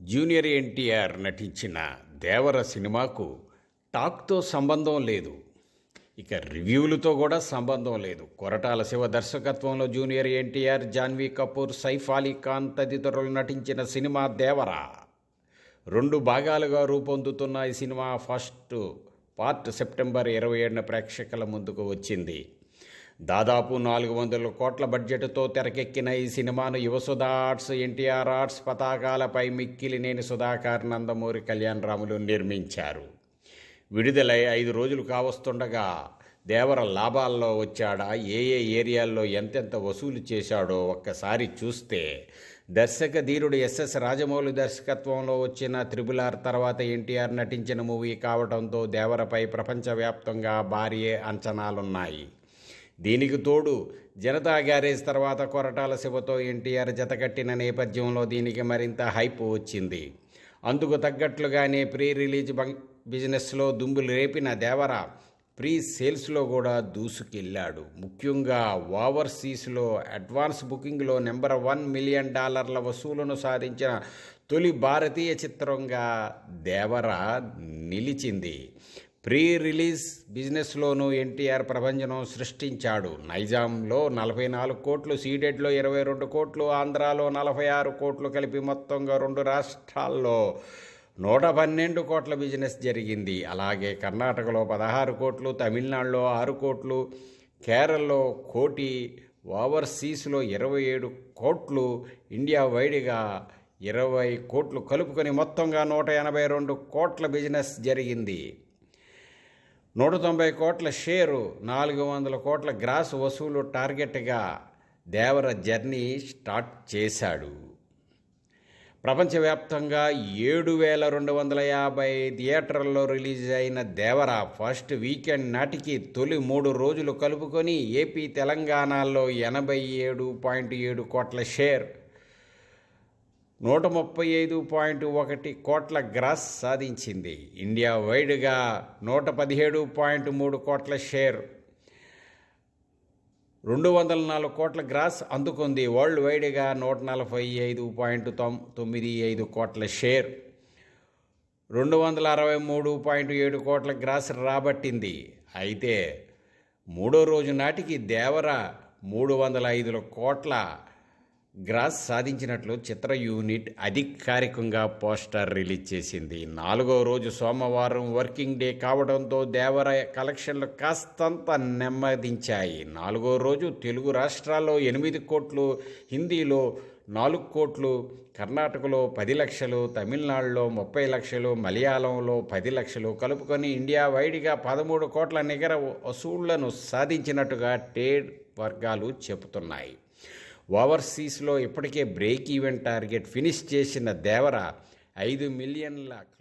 Junior NTR నటించిన దేవర సినిమాకు టాక్తో సంబంధం లేదు. ఇక రివ్యూలతో కూడా సంబంధం లేదు. కొరటాల శివ దర్శకత్వంలో జూనియర్ ఎన్టీఆర్ జాన్వీ కపూర్ సైఫ్ అలీ ఖాన్ తదితరులు నటించిన సినిమా దేవర. రెండు భాగాలుగా రూపొందుతున్న ఈ సినిమా ఫస్ట్ పార్ట్ సెప్టెంబర్ ఇరవై ఏడున ప్రేక్షకుల ముందుకు వచ్చింది. దాదాపు నాలుగు వందల కోట్ల బడ్జెట్తో తెరకెక్కిన ఈ సినిమాను యువసుధా ఆర్ట్స్ ఎన్టీఆర్ ఆర్ట్స్ పతాకాలపై మిక్కిలినేని సుధాకర్ నందమూరి కళ్యాణ్ రాములు నిర్మించారు. విడుదలై ఐదు రోజులు కావస్తుండగా దేవర లాభాల్లో వచ్చాడా ఏ ఏ ఏరియాల్లో ఎంతెంత వసూలు చేశాడో ఒక్కసారి చూస్తే దర్శక ధీరుడు ఎస్ఎస్ రాజమౌళి దర్శకత్వంలో వచ్చిన త్రిబుల్ ఆర్ తర్వాత ఎన్టీఆర్ నటించిన మూవీ కావడంతో దేవరపై ప్రపంచవ్యాప్తంగా భారీ అంచనాలున్నాయి. దీనికి తోడు జనతా గ్యారేజ్ తర్వాత కొరటాల శివతో ఎన్టీఆర్ జతకట్టిన నేపథ్యంలో దీనికి మరింత హైప్ వచ్చింది. అందుకు తగ్గట్లుగానే ప్రీ రిలీజ్ బంగ్ బిజినెస్లో దుమ్ములు రేపిన దేవర ప్రీ సేల్స్లో కూడా దూసుకెళ్ళాడు. ముఖ్యంగా ఓవర్సీస్లో అడ్వాన్స్ బుకింగ్లో నెంబర్ వన్ మిలియన్ డాలర్ల వసూలును సాధించిన తొలి భారతీయ చిత్రంగా దేవర నిలిచింది. ప్రీ రిలీజ్ బిజినెస్లోనూ ఎన్టీఆర్ ప్రభంజనం సృష్టించాడు. నైజాంలో నలభై నాలుగు కోట్లు సీడెడ్లో ఇరవై రెండు కోట్లు ఆంధ్రాలో నలభై ఆరు కోట్లు కలిపి మొత్తంగా రెండు రాష్ట్రాల్లో నూట పన్నెండు కోట్ల బిజినెస్ జరిగింది. అలాగే కర్ణాటకలో పదహారు కోట్లు తమిళనాడులో ఆరు కోట్లు కేరళలో కోటి ఓవర్సీస్లో ఇరవై ఏడు కోట్లు ఇండియా వైడ్గా ఇరవై కోట్లు కలుపుకొని మొత్తంగా నూట ఎనభై రెండు కోట్ల బిజినెస్ జరిగింది. నూట తొంభై కోట్ల షేరు నాలుగు వందల కోట్ల గ్రాస్ వసూలు టార్గెట్గా దేవర జర్నీ స్టార్ట్ చేశాడు. ప్రపంచవ్యాప్తంగా ఏడు వేల రెండు వందల యాభై థియేటర్లలో రిలీజ్ అయిన దేవర ఫస్ట్ వీకెండ్ నాటికి తొలి మూడు రోజులు కలుపుకొని ఏపీ తెలంగాణలో ఎనభై ఏడు పాయింట్ ఏడు కోట్ల షేర్ నూట ముప్పై ఐదు పాయింట్ ఒకటి కోట్ల గ్రాస్ సాధించింది. ఇండియా వైడ్గా నూట పదిహేడు పాయింట్ మూడు కోట్ల షేర్. రెండు వందల నాలుగు కోట్ల గ్రాస్ అందుకుంది. వరల్డ్ వైడ్గా నూట నలభై ఐదు పాయింట్ తొమ్ తొమ్మిది ఐదు కోట్ల షేర్. రెండు వందల అరవై మూడు పాయింట్ ఏడు కోట్ల గ్రాస్ రాబట్టింది. అయితే మూడో రోజు నాటికి దేవర మూడు వందల ఐదు కోట్ల గ్రాస్ సాధించినట్లు చిత్ర యూనిట్ అధికారికంగా పోస్టర్ రిలీజ్ చేసింది. నాలుగో రోజు సోమవారం వర్కింగ్ డే కావడంతో దేవర కలెక్షన్లు కాస్తంత నెమ్మదించాయి. నాలుగో రోజు తెలుగు రాష్ట్రాల్లో ఎనిమిది కోట్లు హిందీలో నాలుగు కోట్లు కర్ణాటకలో పది లక్షలు తమిళనాడులో ముప్పై లక్షలు మలయాళంలో పది లక్షలు కలుపుకొని ఇండియా వైడ్గా పదమూడు కోట్ల నిగర వసూళ్ళను సాధించినట్టుగా ట్రేడ్ వర్గాలు చెబుతున్నాయి. ఓవర్సీస్లో ఇప్పటికే బ్రేక్ ఈవెన్ టార్గెట్ ఫినిష్ చేసిన దేవర ఐదు మిలియన్ల క్లబ్